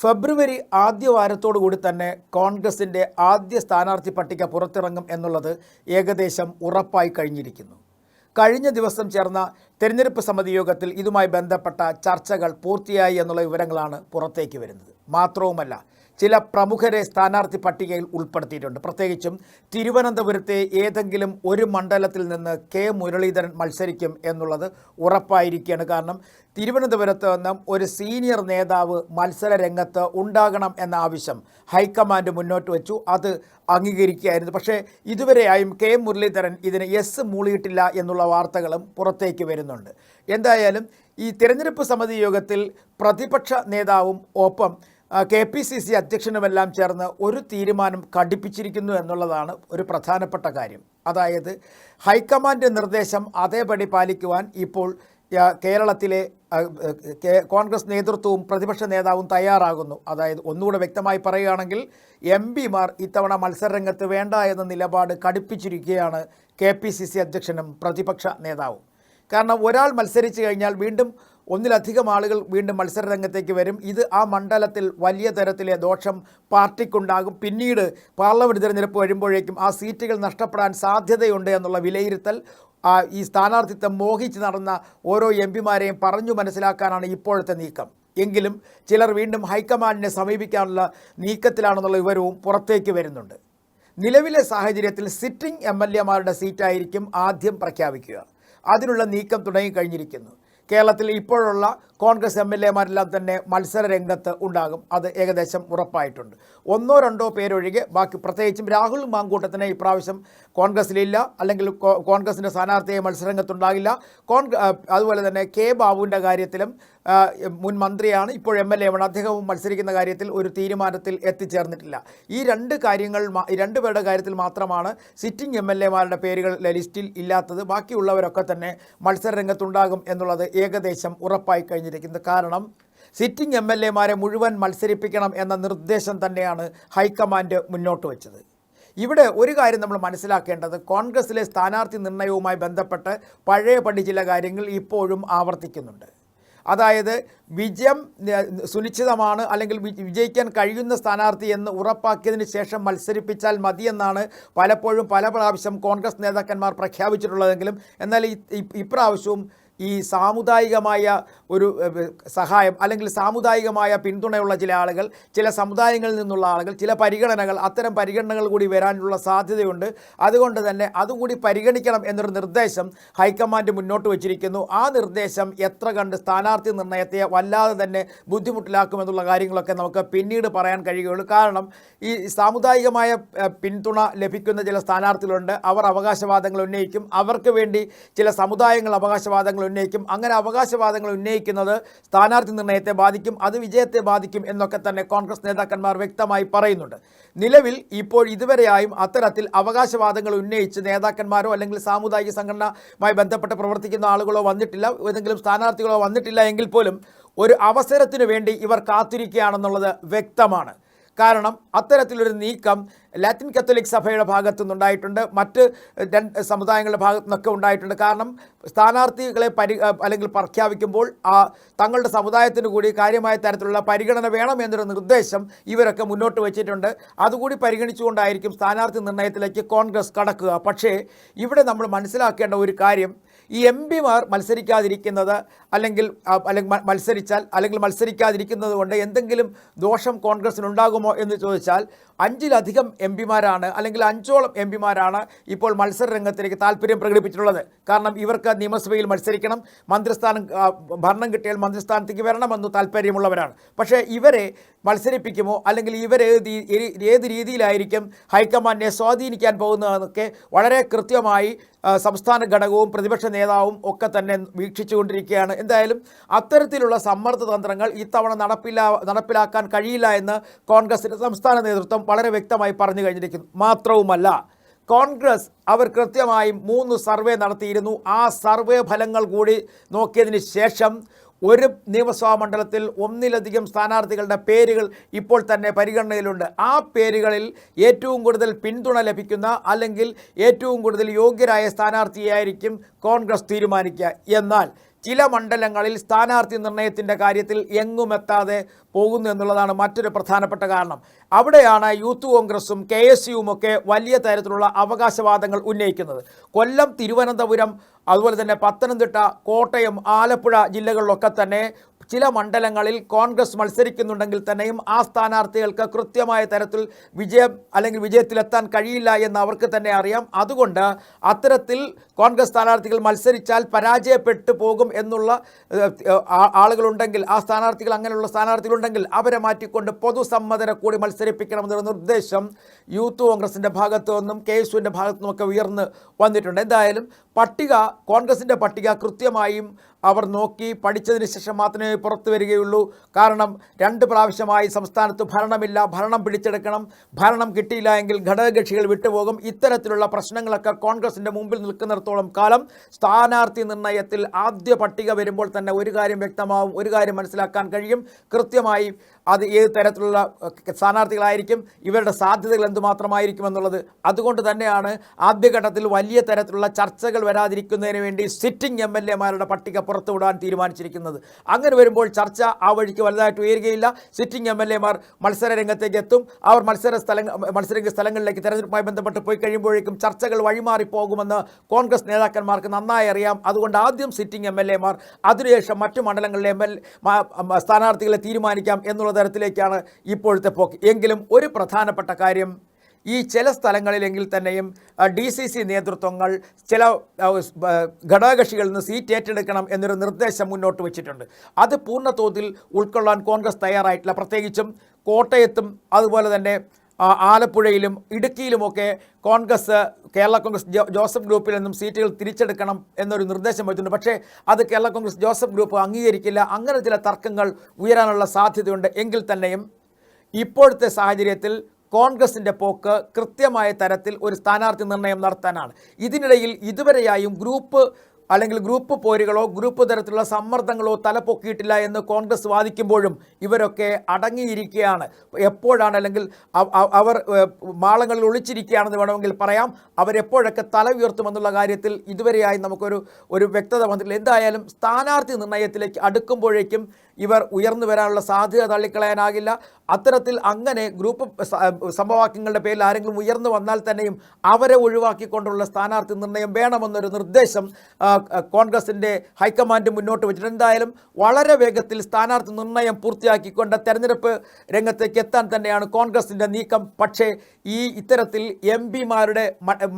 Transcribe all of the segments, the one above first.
ഫെബ്രുവരി ആദ്യ വാരത്തോടുകൂടി തന്നെ കോൺഗ്രസിന്റെ ആദ്യ സ്ഥാനാർത്ഥി പട്ടിക പുറത്തിറങ്ങും എന്നുള്ളത് ഏകദേശം ഉറപ്പായി കഴിഞ്ഞിരിക്കുന്നു. കഴിഞ്ഞ ദിവസം ചേർന്ന തെരഞ്ഞെടുപ്പ് സമിതി യോഗത്തിൽ ഇതുമായി ബന്ധപ്പെട്ട ചർച്ചകൾ പൂർത്തിയായി എന്നുള്ള വിവരങ്ങളാണ് പുറത്തേക്ക് വരുന്നത്. മാത്രവുമല്ല ചില പ്രമുഖരെ സ്ഥാനാർത്ഥി പട്ടികയിൽ ഉൾപ്പെടുത്തിയിട്ടുണ്ട്. പ്രത്യേകിച്ചും തിരുവനന്തപുരത്തെ ഏതെങ്കിലും ഒരു മണ്ഡലത്തിൽ നിന്ന് കെ മുരളീധരൻ മത്സരിക്കും എന്നുള്ളത് ഉറപ്പായിരിക്കുകയാണ്. കാരണം തിരുവനന്തപുരത്ത് നിന്നും ഒരു സീനിയർ നേതാവ് മത്സര രംഗത്ത് ഉണ്ടാകണം എന്ന ആവശ്യം ഹൈക്കമാൻഡ് മുന്നോട്ട് വെച്ചു. അത് അംഗീകരിക്കുകയായിരുന്നു. പക്ഷേ ഇതുവരെയായും കെ മുരളീധരൻ ഇതിന് എസ് മൂളിയിട്ടില്ല എന്നുള്ള വാർത്തകളും പുറത്തേക്ക് വരുന്നുണ്ട്. എന്തായാലും ഈ തിരഞ്ഞെടുപ്പ് സമിതി യോഗത്തിൽ പ്രതിപക്ഷ നേതാവും ഒപ്പം കെ പി സി സി അധ്യക്ഷനുമെല്ലാം ചേർന്ന് ഒരു തീരുമാനം കടുപ്പിച്ചിരിക്കുന്നു എന്നുള്ളതാണ് ഒരു പ്രധാനപ്പെട്ട കാര്യം. അതായത് ഹൈക്കമാൻഡ് നിർദ്ദേശം അതേപടി പാലിക്കുവാൻ ഇപ്പോൾ കേരളത്തിലെ കോൺഗ്രസ് നേതൃത്വവും പ്രതിപക്ഷ നേതാവും തയ്യാറാകുന്നു. അതായത് ഒന്നുകൂടെ വ്യക്തമായി പറയുകയാണെങ്കിൽ എം പിമാർ ഇത്തവണ മത്സരരംഗത്ത് വേണ്ട എന്ന നിലപാട് കടുപ്പിച്ചിരിക്കുകയാണ് കെ പി സി സി അധ്യക്ഷനും പ്രതിപക്ഷ നേതാവും. കാരണം ഒരാൾ മത്സരിച്ചു കഴിഞ്ഞാൽ വീണ്ടും ഒന്നിലധികം ആളുകൾ വീണ്ടും മത്സര രംഗത്തേക്ക് വരും. ഇത് ആ മണ്ഡലത്തിൽ വലിയ തരത്തിലെ ദോഷം പാർട്ടിക്കുണ്ടാകും. പിന്നീട് പാർലമെന്റ് തിരഞ്ഞെടുപ്പ് വരുമ്പോഴേക്കും ആ സീറ്റുകൾ നഷ്ടപ്പെടാൻ സാധ്യതയുണ്ട് എന്നുള്ള വിലയിരുത്തൽ ഈ സ്ഥാനാർത്ഥിത്വം മോഹിച്ച് നടന്ന ഓരോ എം പിമാരെയും പറഞ്ഞു മനസ്സിലാക്കാനാണ് ഇപ്പോഴത്തെ നീക്കം. എങ്കിലും ചിലർ വീണ്ടും ഹൈക്കമാൻഡിനെ സമീപിക്കാനുള്ള നീക്കത്തിലാണെന്നുള്ള വിവരവും പുറത്തേക്ക് വരുന്നുണ്ട്. നിലവിലെ സാഹചര്യത്തിൽ സിറ്റിംഗ് എം എൽ എമാരുടെ സീറ്റായിരിക്കും ആദ്യം പ്രഖ്യാപിക്കുക. അതിനുള്ള നീക്കം തുടങ്ങിക്കഴിഞ്ഞിരിക്കുന്നു. കേരളത്തിൽ ഇപ്പോഴുള്ള കോൺഗ്രസ് എം എൽ എമാരെല്ലാം തന്നെ മത്സര രംഗത്ത് ഉണ്ടാകും. അത് ഏകദേശം ഉറപ്പായിട്ടുണ്ട്. ഒന്നോ രണ്ടോ പേരൊഴികെ ബാക്കി പ്രത്യേകിച്ചും രാഹുൽ മാങ്കൂട്ടത്തിന് ഇപ്രാവശ്യം കോൺഗ്രസിലില്ല അല്ലെങ്കിൽ കോൺഗ്രസിന്റെ സ്ഥാനാർത്ഥിയെ മത്സരരംഗത്തുണ്ടാകില്ല. കോൺഗ്ര അതുപോലെ തന്നെ കെ ബാബുവിന്റെ കാര്യത്തിലും മുൻ മന്ത്രിയാണ്. ഇപ്പോൾ എം എൽ എ ആണ്. അദ്ദേഹവും മത്സരിക്കുന്ന കാര്യത്തിൽ ഒരു തീരുമാനത്തിൽ എത്തിച്ചേർന്നിട്ടില്ല. ഈ രണ്ട് കാര്യങ്ങൾ രണ്ട് പേരുടെ കാര്യത്തിൽ മാത്രമാണ് സിറ്റിംഗ് എം എൽ എമാരുടെ പേരുകൾ ലിസ്റ്റിൽ ഇല്ലാത്തത്. ബാക്കിയുള്ളവരൊക്കെ തന്നെ മത്സരരംഗത്തുണ്ടാകും എന്നുള്ളത് ഏകദേശം ഉറപ്പായി കഴിഞ്ഞിരിക്കുന്നത് കാരണം സിറ്റിംഗ് എം എൽ എമാരെ മുഴുവൻ മത്സരിപ്പിക്കണം എന്ന നിർദ്ദേശം തന്നെയാണ് ഹൈക്കമാൻഡ് മുന്നോട്ട് വെച്ചത്. ഇവിടെ ഒരു കാര്യം നമ്മൾ മനസ്സിലാക്കേണ്ടത് കോൺഗ്രസിലെ സ്ഥാനാർത്ഥി നിർണയവുമായി ബന്ധപ്പെട്ട് പഴയപടി ചില കാര്യങ്ങൾ ഇപ്പോഴും ആവർത്തിക്കുന്നുണ്ട്. അതായത് വിജയം സുനിശ്ചിതമാണ് അല്ലെങ്കിൽ വിജയിക്കാൻ കഴിയുന്ന സ്ഥാനാർത്ഥി എന്ന് ഉറപ്പാക്കിയതിന് ശേഷം മത്സരിപ്പിച്ചാൽ മതിയെന്നാണ് പലപ്പോഴും പല പ്രാവശ്യം കോൺഗ്രസ് നേതാക്കന്മാർ പ്രഖ്യാപിച്ചിട്ടുള്ളതെങ്കിലും എന്നാൽ ഇപ്രാവശ്യവും ഈ സാമുദായികമായ ഒരു സഹായം അല്ലെങ്കിൽ സാമുദായികമായ പിന്തുണയുള്ള ചില ആളുകൾ ചില സമുദായങ്ങളിൽ നിന്നുള്ള ആളുകൾ ചില പരിഗണനകൾ അത്തരം പരിഗണനകൾ കൂടി വരാനുള്ള സാധ്യതയുണ്ട്. അതുകൊണ്ട് തന്നെ അതുകൂടി പരിഗണിക്കണം എന്നൊരു നിർദ്ദേശം ഹൈക്കമാൻഡ് മുന്നോട്ട് വച്ചിരിക്കുന്നു. ആ നിർദ്ദേശം എത്ര കണ്ട് സ്ഥാനാർത്ഥി നിർണയത്തെ വല്ലാതെ തന്നെ ബുദ്ധിമുട്ടിലാക്കുമെന്നുള്ള കാര്യങ്ങളൊക്കെ നമുക്ക് പിന്നീട് പറയാൻ കഴിയുകയുള്ളൂ. കാരണം ഈ സാമുദായികമായ പിന്തുണ ലഭിക്കുന്ന ചില സ്ഥാനാർത്ഥികളുണ്ട്. അവർ അവകാശവാദങ്ങൾ ഉന്നയിക്കും. അവർക്ക് വേണ്ടി ചില സമുദായങ്ങൾ അവകാശവാദങ്ങൾ ഉന്നയിക്കും. അങ്ങനെ അവകാശവാദങ്ങൾ ഉന്നയിക്കുന്നത് സ്ഥാനാർത്ഥി നിർണയത്തെ ബാധിക്കും അത് വിജയത്തെ ബാധിക്കും എന്നൊക്കെ തന്നെ കോൺഗ്രസ് നേതാക്കന്മാർ വ്യക്തമായി പറയുന്നുണ്ട്. നിലവിൽ ഇപ്പോൾ ഇതുവരെയായും അത്തരത്തിൽ അവകാശവാദങ്ങൾ ഉന്നയിച്ച് നേതാക്കന്മാരോ അല്ലെങ്കിൽ സാമുദായിക സംഘടനയുമായി ബന്ധപ്പെട്ട് പ്രവർത്തിക്കുന്ന ആളുകളോ വന്നിട്ടില്ല ഏതെങ്കിലും സ്ഥാനാർത്ഥികളോ വന്നിട്ടില്ല എങ്കിൽ പോലും ഒരു അവസരത്തിനു വേണ്ടി ഇവർ കാത്തിരിക്കുകയാണെന്നുള്ളത് വ്യക്തമാണ്. കാരണം അത്തരത്തിലൊരു നീക്കം ലാറ്റിൻ കത്തോലിക് സഭയുടെ ഭാഗത്തു നിന്നുണ്ടായിട്ടുണ്ട് മറ്റ് രണ്ട് സമുദായങ്ങളുടെ ഭാഗത്തു നിന്നൊക്കെ ഉണ്ടായിട്ടുണ്ട്. കാരണം സ്ഥാനാർത്ഥികളെ പരി അല്ലെങ്കിൽ പ്രഖ്യാപിക്കുമ്പോൾ ആ തങ്ങളുടെ സമുദായത്തിന് കൂടി കാര്യമായ തരത്തിലുള്ള പരിഗണന വേണം എന്നൊരു നിർദ്ദേശം ഇവരൊക്കെ മുന്നോട്ട് വെച്ചിട്ടുണ്ട്. അതുകൂടി പരിഗണിച്ചുകൊണ്ടായിരിക്കും സ്ഥാനാർത്ഥി നിർണയത്തിലേക്ക് കോൺഗ്രസ് കടക്കുക. പക്ഷേ ഇവിടെ നമ്മൾ മനസ്സിലാക്കേണ്ട ഒരു കാര്യം ഈ എം പിമാർ മത്സരിക്കാതിരിക്കുന്നത് അല്ലെങ്കിൽ അല്ലെങ്കിൽ മത്സരിച്ചാൽ അല്ലെങ്കിൽ മത്സരിക്കാതിരിക്കുന്നത് കൊണ്ട് എന്തെങ്കിലും ദോഷം കോൺഗ്രസിനുണ്ടാകുമോ എന്ന് ചോദിച്ചാൽ അഞ്ചിലധികം എം പിമാരാണ് അല്ലെങ്കിൽ അഞ്ചോളം എം പിമാരാണ് ഇപ്പോൾ മത്സര രംഗത്തിലേക്ക് താല്പര്യം പ്രകടിപ്പിച്ചിട്ടുള്ളത്. കാരണം ഇവർക്ക് നിയമസഭയിൽ മത്സരിക്കണം മന്ത്രിസ്ഥാനം ഭരണം കിട്ടിയാൽ മന്ത്രിസ്ഥാനത്തേക്ക് വരണമെന്ന് താല്പര്യമുള്ളവരാണ്. പക്ഷേ ഇവരെ മത്സരിപ്പിക്കുമോ അല്ലെങ്കിൽ ഇവർ ഏത് ഏത് രീതിയിലായിരിക്കും ഹൈക്കമാൻഡിനെ സ്വാധീനിക്കാൻ പോകുന്നതെന്നൊക്കെ വളരെ കൃത്യമായി സംസ്ഥാന ഘടകവും പ്രതിപക്ഷ നേതാവും ഒക്കെ തന്നെ വീക്ഷിച്ചുകൊണ്ടിരിക്കുകയാണ്. എന്തായാലും അത്തരത്തിലുള്ള സമ്മർദ്ദ തന്ത്രങ്ങൾ ഇത്തവണ നടപ്പിലാ നടപ്പിലാക്കാൻ കഴിയില്ല എന്ന് കോൺഗ്രസിന്റെ സംസ്ഥാന നേതൃത്വം വളരെ വ്യക്തമായി പറഞ്ഞു കഴിഞ്ഞിരിക്കുന്നു. മാത്രവുമല്ല കോൺഗ്രസ് അവർ കൃത്യമായും മൂന്ന് സർവേ നടത്തിയിരുന്നു. ആ സർവേ ഫലങ്ങൾ കൂടി നോക്കിയതിന് ശേഷം ഒരു നിയമസഭാ മണ്ഡലത്തിൽ ഒന്നിലധികം സ്ഥാനാർത്ഥികളുടെ പേരുകൾ ഇപ്പോൾ തന്നെ പരിഗണനയിലുണ്ട്. ആ പേരുകളിൽ ഏറ്റവും കൂടുതൽ പിന്തുണ ലഭിക്കുന്ന അല്ലെങ്കിൽ ഏറ്റവും കൂടുതൽ യോഗ്യരായ സ്ഥാനാർത്ഥിയായിരിക്കും കോൺഗ്രസ് തീരുമാനിക്കുക. എന്നാൽ ചില മണ്ഡലങ്ങളിൽ സ്ഥാനാർത്ഥി നിർണയത്തിന്റെ കാര്യത്തിൽ എങ്ങുമെത്താതെ പോകുന്നു എന്നുള്ളതാണ് മറ്റൊരു പ്രധാനപ്പെട്ട കാരണം. അവിടെയാണ് യൂത്ത് കോൺഗ്രസും കെ എസ് യുമൊക്കെ വലിയ തരത്തിലുള്ള അവകാശവാദങ്ങൾ ഉന്നയിക്കുന്നത്. കൊല്ലം തിരുവനന്തപുരം അതുപോലെ തന്നെ പത്തനംതിട്ട കോട്ടയം ആലപ്പുഴ ജില്ലകളിലൊക്കെ തന്നെ ചില മണ്ഡലങ്ങളിൽ കോൺഗ്രസ് മത്സരിക്കുന്നുണ്ടെങ്കിൽ തന്നെയും ആ സ്ഥാനാർത്ഥികൾക്ക് കൃത്യമായ തരത്തിൽ വിജയം അല്ലെങ്കിൽ വിജയത്തിലെത്താൻ കഴിയില്ല എന്ന് അവർക്ക് തന്നെ അറിയാം. അതുകൊണ്ട് അത്തരത്തിൽ കോൺഗ്രസ് സ്ഥാനാർത്ഥികൾ മത്സരിച്ചാൽ പരാജയപ്പെട്ടു പോകും എന്നുള്ള ആളുകളുണ്ടെങ്കിൽ ആ സ്ഥാനാർത്ഥികൾ അങ്ങനെയുള്ള സ്ഥാനാർത്ഥികളുണ്ടെങ്കിൽ അവരെ മാറ്റിക്കൊണ്ട് പൊതുസമ്മതരെ കൂടി മത്സരിപ്പിക്കണമെന്നൊരു നിർദ്ദേശം യൂത്ത് കോൺഗ്രസിന്റെ ഭാഗത്തു നിന്നും കെ എസ് യുവിന്റെ ഭാഗത്തു നിന്നുമൊക്കെ ഉയർന്ന് വന്നിട്ടുണ്ട്. എന്തായാലും പട്ടിക കോൺഗ്രസിന്റെ പട്ടിക കൃത്യമായും അവർ നോക്കി പഠിച്ചതിന് ശേഷം മാത്രമേ പുറത്തു വരികയുള്ളൂ. കാരണം രണ്ട് പ്രാവശ്യമായി സംസ്ഥാനത്ത് ഭരണമില്ല ഭരണം പിടിച്ചെടുക്കണം ഭരണം കിട്ടിയില്ല എങ്കിൽ ഘടകകക്ഷികൾ വിട്ടുപോകും. ഇത്തരത്തിലുള്ള പ്രശ്നങ്ങളൊക്കെ കോൺഗ്രസിന്റെ മുമ്പിൽ നിൽക്കുന്നിടത്തോളം കാലം സ്ഥാനാർത്ഥി നിർണയത്തിൽ ആദ്യ പട്ടിക വരുമ്പോൾ തന്നെ ഒരു കാര്യം വ്യക്തമാവും ഒരു കാര്യം മനസ്സിലാക്കാൻ കഴിയും. കൃത്യമായി അത് ഏത് തരത്തിലുള്ള സ്ഥാനാർത്ഥികളായിരിക്കും ഇവരുടെ സാധ്യതകൾ എന്തുമാത്രമായിരിക്കും എന്നുള്ളത്. അതുകൊണ്ട് തന്നെയാണ് ആദ്യഘട്ടത്തിൽ വലിയ തരത്തിലുള്ള ചർച്ചകൾ വരാതിരിക്കുന്നതിന് വേണ്ടി സിറ്റിംഗ് എം എൽ പട്ടിക പുറത്തുവിടാൻ തീരുമാനിച്ചിരിക്കുന്നത്. അങ്ങനെ വരുമ്പോൾ ചർച്ച ആ വഴിക്ക് വലുതായിട്ട് ഉയരുകയില്ല. സിറ്റിംഗ് എം എൽ മത്സര രംഗത്തേക്ക് എത്തും. അവർ മത്സര സ്ഥലങ്ങൾ മത്സര സ്ഥലങ്ങളിലേക്ക് തെരഞ്ഞെടുപ്പുമായി ബന്ധപ്പെട്ട് പോയി കഴിയുമ്പോഴേക്കും ചർച്ചകൾ വഴിമാറിപ്പോകുമെന്ന് കോൺഗ്രസ് നേതാക്കന്മാർക്ക് നന്നായി അറിയാം. അതുകൊണ്ട് ആദ്യം സിറ്റിംഗ് എം എൽ എമാർ അതിനുശേഷം മറ്റു മണ്ഡലങ്ങളിലെ എം എൽ സ്ഥാനാർത്ഥികളെ തീരുമാനിക്കാം എന്നുള്ള തരത്തിലേക്കാണ് ഇപ്പോഴത്തെ പോക്ക്. എങ്കിലും ഒരു പ്രധാനപ്പെട്ട കാര്യം ഈ ചില സ്ഥലങ്ങളിലെങ്കിൽ തന്നെയും ഡി സി സി നേതൃത്വങ്ങൾ ചില ഘടകകക്ഷികളിൽ നിന്ന് സീറ്റ് ഏറ്റെടുക്കണം എന്നൊരു നിർദ്ദേശം മുന്നോട്ട് വച്ചിട്ടുണ്ട്. അത് പൂർണ തോതിൽ ഉൾക്കൊള്ളാൻ കോൺഗ്രസ് തയ്യാറായിട്ടില്ല. പ്രത്യേകിച്ചും കോട്ടയത്തും അതുപോലെ തന്നെ ആലപ്പുഴയിലും ഇടുക്കിയിലുമൊക്കെ കോൺഗ്രസ് കേരള കോൺഗ്രസ് ജോസഫ് ഗ്രൂപ്പിൽ നിന്നും സീറ്റുകൾ തിരിച്ചെടുക്കണം എന്നൊരു നിർദ്ദേശം വെച്ചിട്ടുണ്ട്. പക്ഷേ അത് കേരള കോൺഗ്രസ് ജോസഫ് ഗ്രൂപ്പ് അംഗീകരിക്കില്ല. അങ്ങനെ ചില തർക്കങ്ങൾ ഉയരാനുള്ള സാധ്യതയുണ്ട്. എങ്കിൽ തന്നെയും ഇപ്പോഴത്തെ സാഹചര്യത്തിൽ കോൺഗ്രസിന്റെ പോക്ക് കൃത്യമായ തരത്തിൽ ഒരു സ്ഥാനാർത്ഥി നിർണയം നടത്താനാണ്. ഇതിനിടയിൽ ഇതുവരെയായും ഗ്രൂപ്പ് അല്ലെങ്കിൽ ഗ്രൂപ്പ് പോരുകളോ ഗ്രൂപ്പ് തരത്തിലുള്ള സമ്മർദ്ദങ്ങളോ തലപ്പൊക്കിയിട്ടില്ല എന്ന് കോൺഗ്രസ് വാദിക്കുമ്പോഴും ഇവരൊക്കെ അടങ്ങിയിരിക്കുകയാണ്. എപ്പോഴാണ് അല്ലെങ്കിൽ അവ- അവ- അവർ മാളങ്ങളിൽ ഒളിച്ചിരിക്കുകയാണെന്ന് വേണമെങ്കിൽ പറയാം. അവരെപ്പോഴൊക്കെ തല ഉയർത്തുമെന്നുള്ള കാര്യത്തിൽ ഇതുവരെയായി നമുക്കൊരു ഒരു വ്യക്തത വന്നിട്ടില്ല. എന്തായാലും സ്ഥാനാർത്ഥി നിർണയത്തിലേക്ക് അടുക്കുമ്പോഴേക്കും ഇവർ ഉയർന്നു വരാനുള്ള സാധ്യത തള്ളിക്കളയാനാകില്ല. അത്തരത്തിൽ അങ്ങനെ ഗ്രൂപ്പ് സമവാക്യങ്ങളുടെ പേരിൽ ആരെങ്കിലും ഉയർന്നു വന്നാൽ തന്നെയും അവരെ ഒഴിവാക്കിക്കൊണ്ടുള്ള സ്ഥാനാർത്ഥി നിർണയം വേണമെന്നൊരു നിർദ്ദേശം കോൺഗ്രസിന്റെ ഹൈക്കമാൻഡ് മുന്നോട്ട് വെച്ചിട്ടുണ്ട്. എന്തായാലും വളരെ വേഗത്തിൽ സ്ഥാനാർത്ഥി നിർണയം പൂർത്തിയാക്കിക്കൊണ്ട് തെരഞ്ഞെടുപ്പ് രംഗത്തേക്ക് എത്താൻ തന്നെയാണ് കോൺഗ്രസിന്റെ നീക്കം. പക്ഷേ ഈ ഇത്തരത്തിൽ എം പിമാരുടെ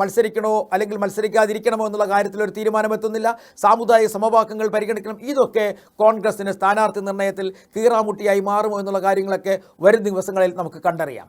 മത്സരിക്കണോ അല്ലെങ്കിൽ മത്സരിക്കാതിരിക്കണമോ എന്നുള്ള കാര്യത്തിൽ ഒരു തീരുമാനമെത്തുന്നില്ല. സാമുദായിക സമവാക്യങ്ങൾ പരിഗണിക്കണം. ഇതൊക്കെ കോൺഗ്രസിന് സ്ഥാനാർത്ഥി നിർണയത്തിൽ കീറാമുട്ടിയായി മാറുമോ എന്നുള്ള കാര്യങ്ങളൊക്കെ വരും ദിവസങ്ങളിൽ നമുക്ക് കണ്ടറിയാം.